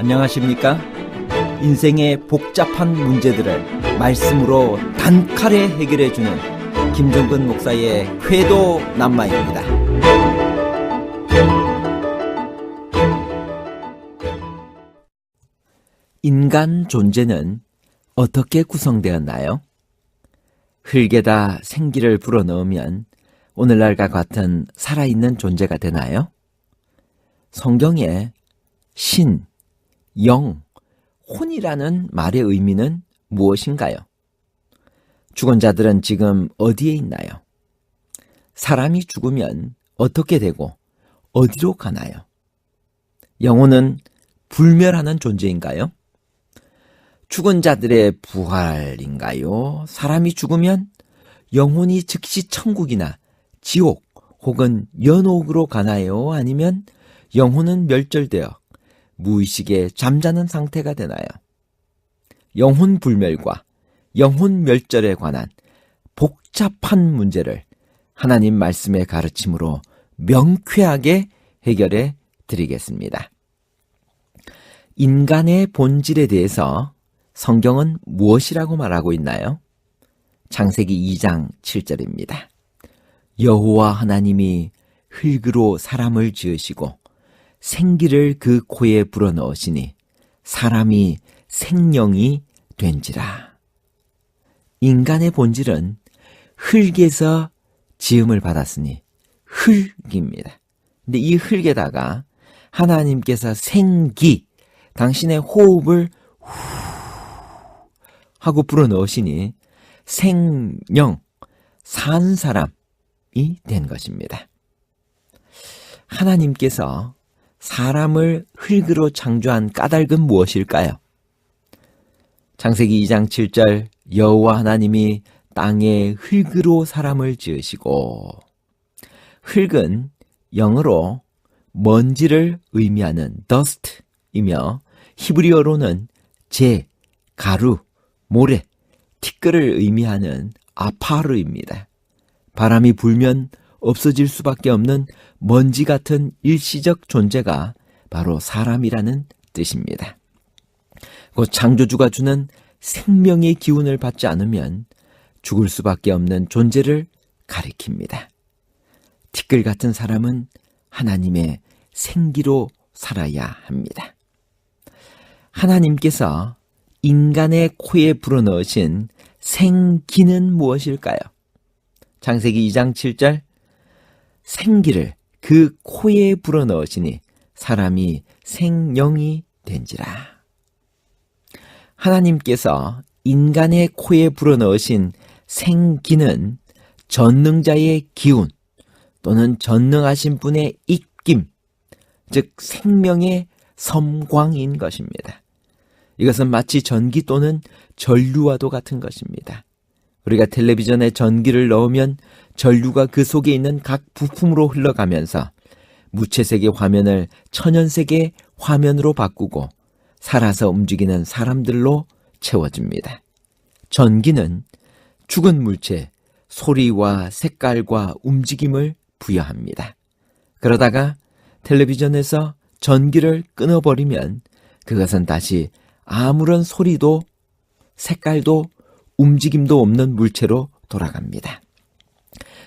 안녕하십니까? 인생의 복잡한 문제들을 말씀으로 단칼에 해결해 주는 김종근 목사의 회도 남마입니다. 인간 존재는 어떻게 구성되었나요? 흙에다 생기를 불어넣으면 오늘날과 같은 살아있는 존재가 되나요? 성경에 신, 영, 혼이라는 말의 의미는 무엇인가요? 죽은 자들은 지금 어디에 있나요? 사람이 죽으면 어떻게 되고 어디로 가나요? 영혼은 불멸하는 존재인가요? 죽은 자들의 부활인가요? 사람이 죽으면 영혼이 즉시 천국이나 지옥 혹은 연옥으로 가나요? 아니면 영혼은 멸절되어 무의식에 잠자는 상태가 되나요? 영혼 불멸과 영혼 멸절에 관한 복잡한 문제를 하나님 말씀의 가르침으로 명쾌하게 해결해 드리겠습니다. 인간의 본질에 대해서 성경은 무엇이라고 말하고 있나요? 창세기 2장 7절입니다. 여호와 하나님이 흙으로 사람을 지으시고 생기를 그 코에 불어넣으시니 사람이 생명이 된지라. 인간의 본질은 흙에서 지음을 받았으니 흙입니다. 근데 이 흙에다가 하나님께서 생기, 당신의 호흡을 후 하고 불어넣으시니 생명, 산 사람이 된 것입니다. 하나님께서 사람을 흙으로 창조한 까닭은 무엇일까요? 창세기 2장 7절 여호와 하나님이 땅에 흙으로 사람을 지으시고 흙은 영어로 먼지를 의미하는 dust이며 히브리어로는 재, 가루, 모래, 티끌을 의미하는 아파르입니다. 바람이 불면 없어질 수밖에 없는 먼지 같은 일시적 존재가 바로 사람이라는 뜻입니다. 곧 창조주가 주는 생명의 기운을 받지 않으면 죽을 수밖에 없는 존재를 가리킵니다. 티끌 같은 사람은 하나님의 생기로 살아야 합니다. 하나님께서 인간의 코에 불어넣으신 생기는 무엇일까요? 창세기 2장 7절 생기를 그 코에 불어 넣으시니 사람이 생명이 된지라. 하나님께서 인간의 코에 불어 넣으신 생기는 전능자의 기운 또는 전능하신 분의 입김, 즉 생명의 섬광인 것입니다. 이것은 마치 전기 또는 전류와도 같은 것입니다. 우리가 텔레비전에 전기를 넣으면 전류가 그 속에 있는 각 부품으로 흘러가면서 무채색의 화면을 천연색의 화면으로 바꾸고 살아서 움직이는 사람들로 채워집니다. 전기는 죽은 물체, 소리와 색깔과 움직임을 부여합니다. 그러다가 텔레비전에서 전기를 끊어버리면 그것은 다시 아무런 소리도 색깔도 움직임도 없는 물체로 돌아갑니다.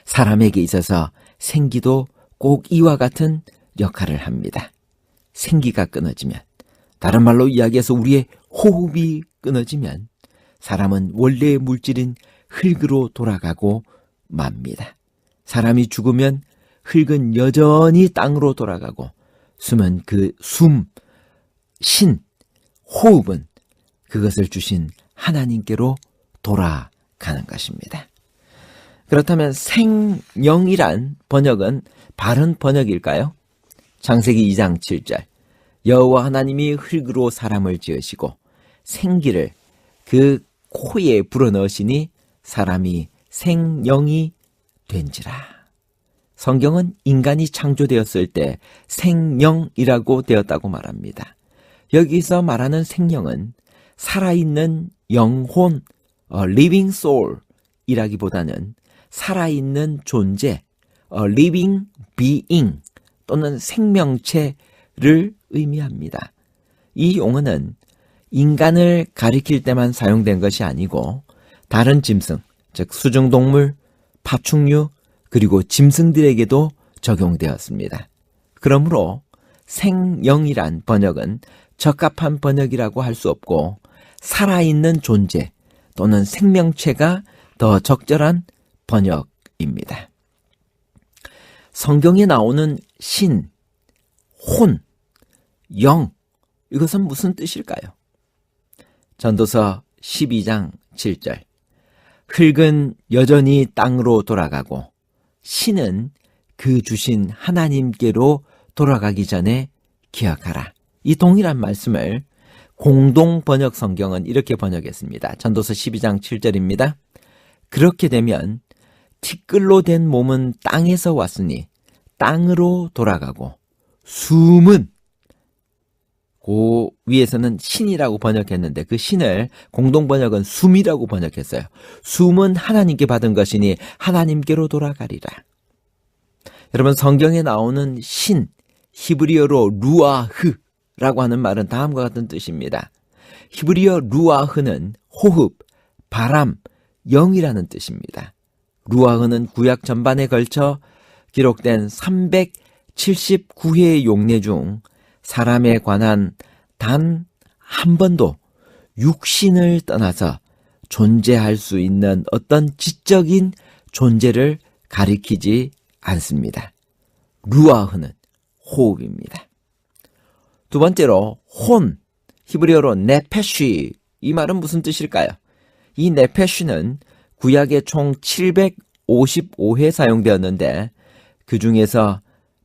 사람에게 있어서 생기도 꼭 이와 같은 역할을 합니다. 생기가 끊어지면, 다른 말로 이야기해서 우리의 호흡이 끊어지면 사람은 원래의 물질인 흙으로 돌아가고 맙니다. 사람이 죽으면 흙은 여전히 땅으로 돌아가고 숨은 그 숨, 신, 호흡은 그것을 주신 하나님께로 돌아가는 것입니다. 그렇다면 생명이란 번역은 바른 번역일까요? 창세기 2장 7절 여호와 하나님이 흙으로 사람을 지으시고 생기를 그 코에 불어넣으시니 사람이 생명이 된지라. 성경은 인간이 창조되었을 때 생명이라고 되었다고 말합니다. 여기서 말하는 생명은 살아있는 영혼, 어, living soul 이라기보다는 살아있는 존재, 어, living being 또는 생명체를 의미합니다. 이 용어는 인간을 가리킬 때만 사용된 것이 아니고 다른 짐승, 즉 수중동물, 파충류, 그리고 짐승들에게도 적용되었습니다. 그러므로 생영이란 번역은 적합한 번역이라고 할 수 없고 살아있는 존재 또는 생명체가 더 적절한 번역입니다. 성경에 나오는 신, 혼, 영, 이것은 무슨 뜻일까요? 전도서 12장 7절. 흙은 여전히 땅으로 돌아가고 신은 그 주신 하나님께로 돌아가기 전에 기억하라. 이 동일한 말씀을 공동 번역 성경은 이렇게 번역했습니다. 전도서 12장 7절입니다. 그렇게 되면 티끌로 된 몸은 땅에서 왔으니 땅으로 돌아가고 숨은 그 위에서는 신이라고 번역했는데 그 신을 공동 번역은 숨이라고 번역했어요. 숨은 하나님께 받은 것이니 하나님께로 돌아가리라. 여러분 성경에 나오는 신 히브리어로 루아흐 라고 하는 말은 다음과 같은 뜻입니다. 히브리어 루아흐는 호흡, 바람, 영이라는 뜻입니다. 루아흐는 구약 전반에 걸쳐 기록된 379회의 용례 중 사람에 관한 단 한 번도 육신을 떠나서 존재할 수 있는 어떤 지적인 존재를 가리키지 않습니다. 루아흐는 호흡입니다. 두 번째로 혼, 히브리어로 네페쉬, 이 말은 무슨 뜻일까요? 이 네페쉬는 구약에 총 755회 사용되었는데 그 중에서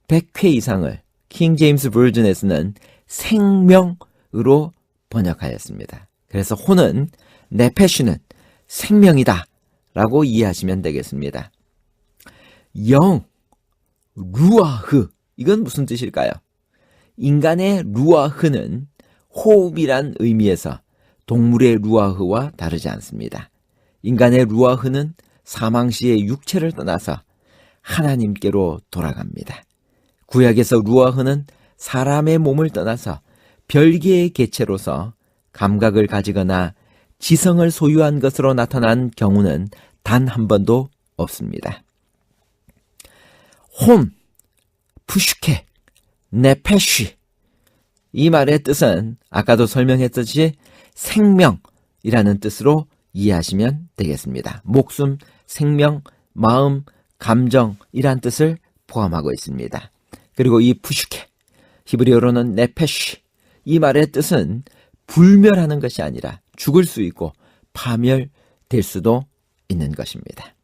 100회 이상을 킹 제임스 버전에서는 생명으로 번역하였습니다. 그래서 혼은 네페쉬는 생명이다 라고 이해하시면 되겠습니다. 영, 루아흐 이건 무슨 뜻일까요? 인간의 루아흐는 호흡이란 의미에서 동물의 루아흐와 다르지 않습니다. 인간의 루아흐는 사망 시에 육체를 떠나서 하나님께로 돌아갑니다. 구약에서 루아흐는 사람의 몸을 떠나서 별개의 개체로서 감각을 가지거나 지성을 소유한 것으로 나타난 경우는 단 한 번도 없습니다. 혼, 푸슈케, 네페쉬. 이 말의 뜻은 아까도 설명했듯이 생명이라는 뜻으로 이해하시면 되겠습니다. 목숨, 생명, 마음, 감정이란 뜻을 포함하고 있습니다. 그리고 이 푸슈케, 히브리어로는 네페쉬. 이 말의 뜻은 불멸하는 것이 아니라 죽을 수 있고 파멸될 수도 있는 것입니다.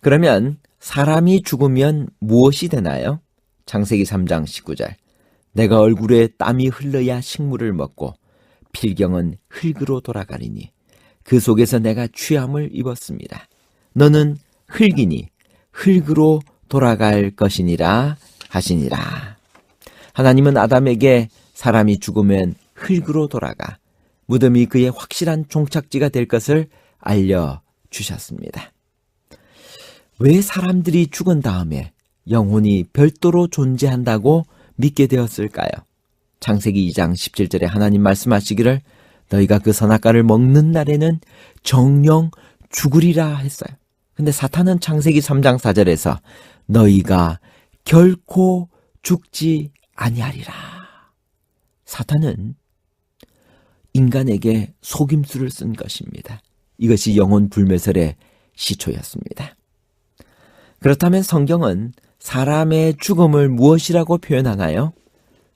그러면 사람이 죽으면 무엇이 되나요? 창세기 3장 19절. 내가 얼굴에 땀이 흘러야 식물을 먹고 필경은 흙으로 돌아가리니 그 속에서 내가 취함을 입었습니다. 너는 흙이니 흙으로 돌아갈 것이니라 하시니라. 하나님은 아담에게 사람이 죽으면 흙으로 돌아가 무덤이 그의 확실한 종착지가 될 것을 알려 주셨습니다. 왜 사람들이 죽은 다음에 영혼이 별도로 존재한다고 믿게 되었을까요? 창세기 2장 17절에 하나님 말씀하시기를 너희가 그 선악과를 먹는 날에는 정령 죽으리라 했어요. 근데 사탄은 창세기 3장 4절에서 너희가 결코 죽지 아니하리라. 사탄은 인간에게 속임수를 쓴 것입니다. 이것이 영혼 불멸설의 시초였습니다. 그렇다면 성경은 사람의 죽음을 무엇이라고 표현하나요?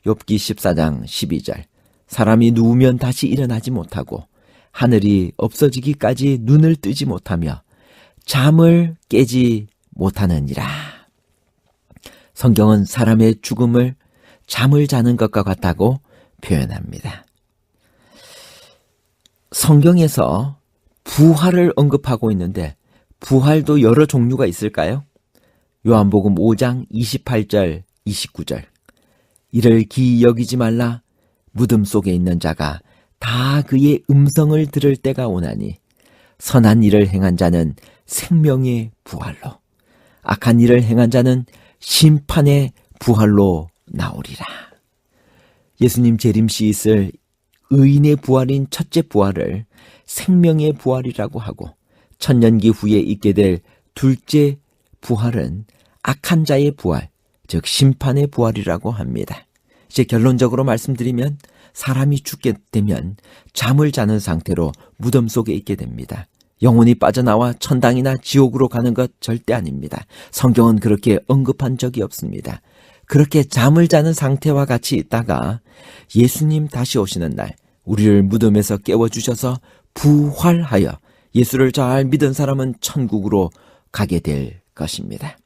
욥기 14장 12절. 사람이 누우면 다시 일어나지 못하고 하늘이 없어지기까지 눈을 뜨지 못하며 잠을 깨지 못하느니라. 성경은 사람의 죽음을 잠을 자는 것과 같다고 표현합니다. 성경에서 부활을 언급하고 있는데 부활도 여러 종류가 있을까요? 요한복음 5장 28절 29절 이를 기 여기지 말라 무덤 속에 있는 자가 다 그의 음성을 들을 때가 오나니 선한 일을 행한 자는 생명의 부활로 악한 일을 행한 자는 심판의 부활로 나오리라. 예수님 재림시 있을 의인의 부활인 첫째 부활을 생명의 부활이라고 하고 천년기 후에 있게 될 둘째 부활은 악한 자의 부활, 즉 심판의 부활이라고 합니다. 이제 결론적으로 말씀드리면 사람이 죽게 되면 잠을 자는 상태로 무덤 속에 있게 됩니다. 영혼이 빠져나와 천당이나 지옥으로 가는 것 절대 아닙니다. 성경은 그렇게 언급한 적이 없습니다. 그렇게 잠을 자는 상태와 같이 있다가 예수님 다시 오시는 날 우리를 무덤에서 깨워주셔서 부활하여 예수를 잘 믿은 사람은 천국으로 가게 될 것입니다.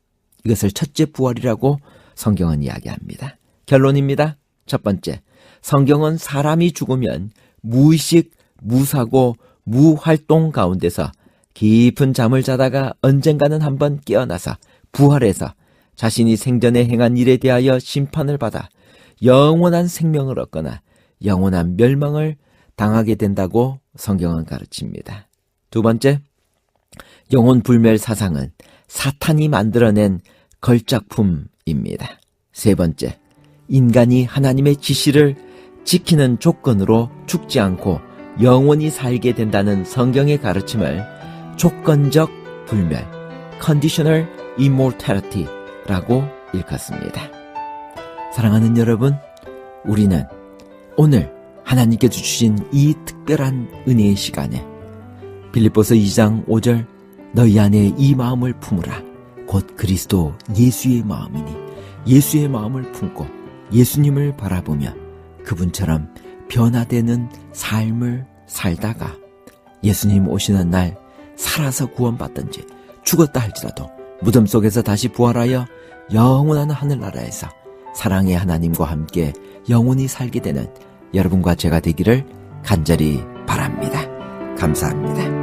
이것을 첫째 부활이라고 성경은 이야기합니다. 결론입니다. 첫 번째, 성경은 사람이 죽으면 무의식, 무사고, 무활동 가운데서 깊은 잠을 자다가 언젠가는 한번 깨어나서 부활해서 자신이 생전에 행한 일에 대하여 심판을 받아 영원한 생명을 얻거나 영원한 멸망을 당하게 된다고 성경은 가르칩니다. 두 번째, 영혼 불멸 사상은 사탄이 만들어낸 걸작품입니다. 세 번째, 인간이 하나님의 지시를 지키는 조건으로 죽지 않고 영원히 살게 된다는 성경의 가르침을 조건적 불멸, conditional immortality라고 일컫습니다. 사랑하는 여러분, 우리는 오늘 하나님께서 주신 이 특별한 은혜의 시간에 빌립보서 2장 5절 너희 안에 이 마음을 품으라 곧 그리스도 예수의 마음이니 예수의 마음을 품고 예수님을 바라보며 그분처럼 변화되는 삶을 살다가 예수님 오시는 날 살아서 구원받든지 죽었다 할지라도 무덤 속에서 다시 부활하여 영원한 하늘나라에서 사랑의 하나님과 함께 영원히 살게 되는 여러분과 제가 되기를 간절히 바랍니다. 감사합니다.